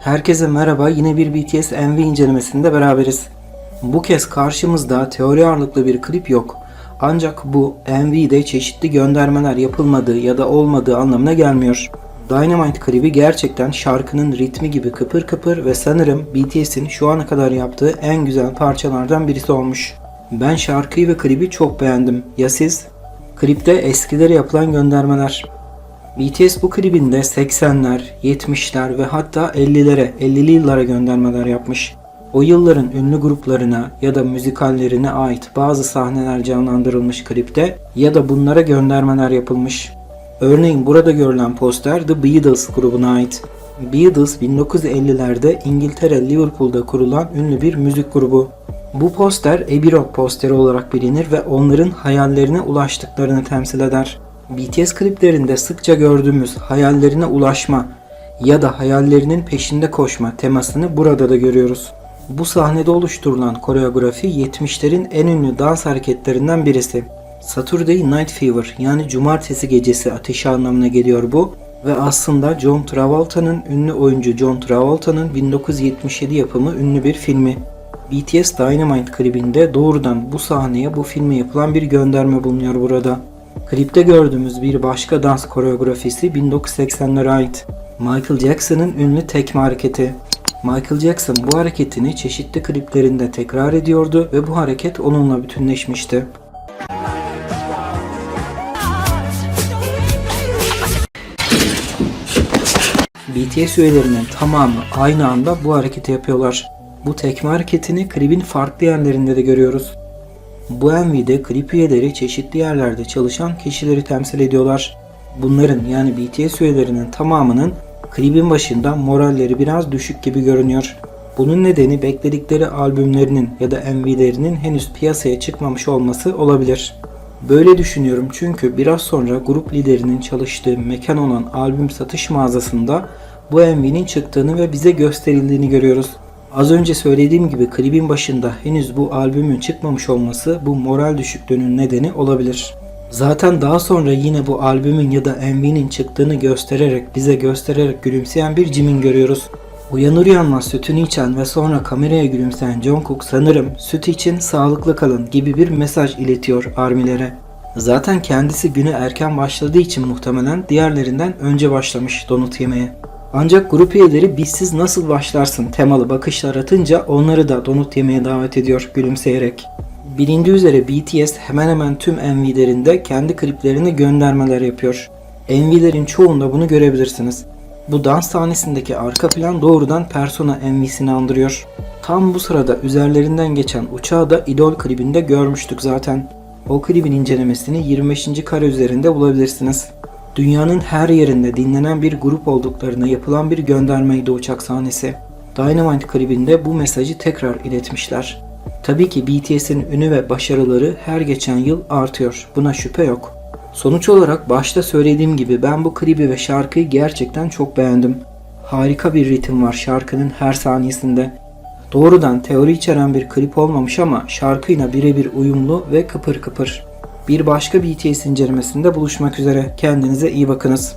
Herkese merhaba. Yine bir BTS MV incelemesinde beraberiz. Bu kez karşımızda teori ağırlıklı bir klip yok. Ancak bu MV'de çeşitli göndermeler yapılmadığı ya da olmadığı anlamına gelmiyor. Dynamite klibi gerçekten şarkının ritmi gibi kıpır kıpır ve sanırım BTS'in şu ana kadar yaptığı en güzel parçalardan birisi olmuş. Ben şarkıyı ve klibi çok beğendim. Ya siz? Klipte eskilere yapılan göndermeler. BTS bu klibinde 80'ler, 70'ler ve hatta 50'lere, 50'li yıllara göndermeler yapmış. O yılların ünlü gruplarına ya da müzikallerine ait bazı sahneler canlandırılmış klipte ya da bunlara göndermeler yapılmış. Örneğin burada görülen poster The Beatles grubuna ait. Beatles 1950'lerde İngiltere Liverpool'da kurulan ünlü bir müzik grubu. Bu poster Abbey Road posteri olarak bilinir ve onların hayallerine ulaştıklarını temsil eder. BTS kliplerinde sıkça gördüğümüz hayallerine ulaşma ya da hayallerinin peşinde koşma temasını burada da görüyoruz. Bu sahnede oluşturulan koreografi 70'lerin en ünlü dans hareketlerinden birisi. Saturday Night Fever yani cumartesi gecesi ateşi anlamına geliyor bu ve aslında John Travolta'nın ünlü oyuncu John Travolta'nın 1977 yapımı ünlü bir filmi. BTS Dynamite klibinde doğrudan bu sahneye bu filme yapılan bir gönderme bulunuyor burada. Klipte gördüğümüz bir başka dans koreografisi 1980'lere ait. Michael Jackson'ın ünlü tekme hareketi. Michael Jackson bu hareketini çeşitli kliplerinde tekrar ediyordu ve bu hareket onunla bütünleşmişti. BTS üyelerinin tamamı aynı anda bu hareketi yapıyorlar. Bu tekme hareketini klibin farklı yerlerinde de görüyoruz. Bu MV'de klip üyeleri çeşitli yerlerde çalışan kişileri temsil ediyorlar. Bunların yani BTS üyelerinin tamamının klibin başında moralleri biraz düşük gibi görünüyor. Bunun nedeni bekledikleri albümlerinin ya da MV'lerinin henüz piyasaya çıkmamış olması olabilir. Böyle düşünüyorum çünkü biraz sonra grup liderinin çalıştığı mekan olan albüm satış mağazasında bu MV'nin çıktığını ve bize gösterildiğini görüyoruz. Az önce söylediğim gibi klibin başında henüz bu albümün çıkmamış olması bu moral düşüklüğünün nedeni olabilir. Zaten daha sonra yine bu albümün ya da MV'nin çıktığını göstererek bize göstererek gülümseyen bir Jimin görüyoruz. Uyanır uyanmaz sütünü içen ve sonra kameraya gülümseyen Jungkook sanırım süt için sağlıklı kalın gibi bir mesaj iletiyor armilere. Zaten kendisi güne erken başladığı için muhtemelen diğerlerinden önce başlamış donut yemeye. Ancak grup üyeleri bizsiz nasıl başlarsın temalı bakışlar atınca onları da donut yemeye davet ediyor gülümseyerek. Bilindiği üzere BTS hemen hemen tüm MV'lerinde kendi kliplerini göndermeler yapıyor. MV'lerin çoğunda bunu görebilirsiniz. Bu dans sahnesindeki arka plan doğrudan Persona MV'sini andırıyor. Tam bu sırada üzerlerinden geçen uçağı da Idol klibinde görmüştük zaten. O klibin incelemesini 25. kare üzerinde bulabilirsiniz. Dünyanın her yerinde dinlenen bir grup olduklarına yapılan bir göndermeydi uçak sahnesi. Dynamite klibinde bu mesajı tekrar iletmişler. Tabii ki BTS'in ünü ve başarıları her geçen yıl artıyor. Buna şüphe yok. Sonuç olarak başta söylediğim gibi ben bu klibi ve şarkıyı gerçekten çok beğendim. Harika bir ritim var şarkının her saniyesinde. Doğrudan teori içeren bir klip olmamış ama şarkıyla birebir uyumlu ve kıpır kıpır. Bir başka BTS incelemesinde buluşmak üzere. Kendinize iyi bakınız.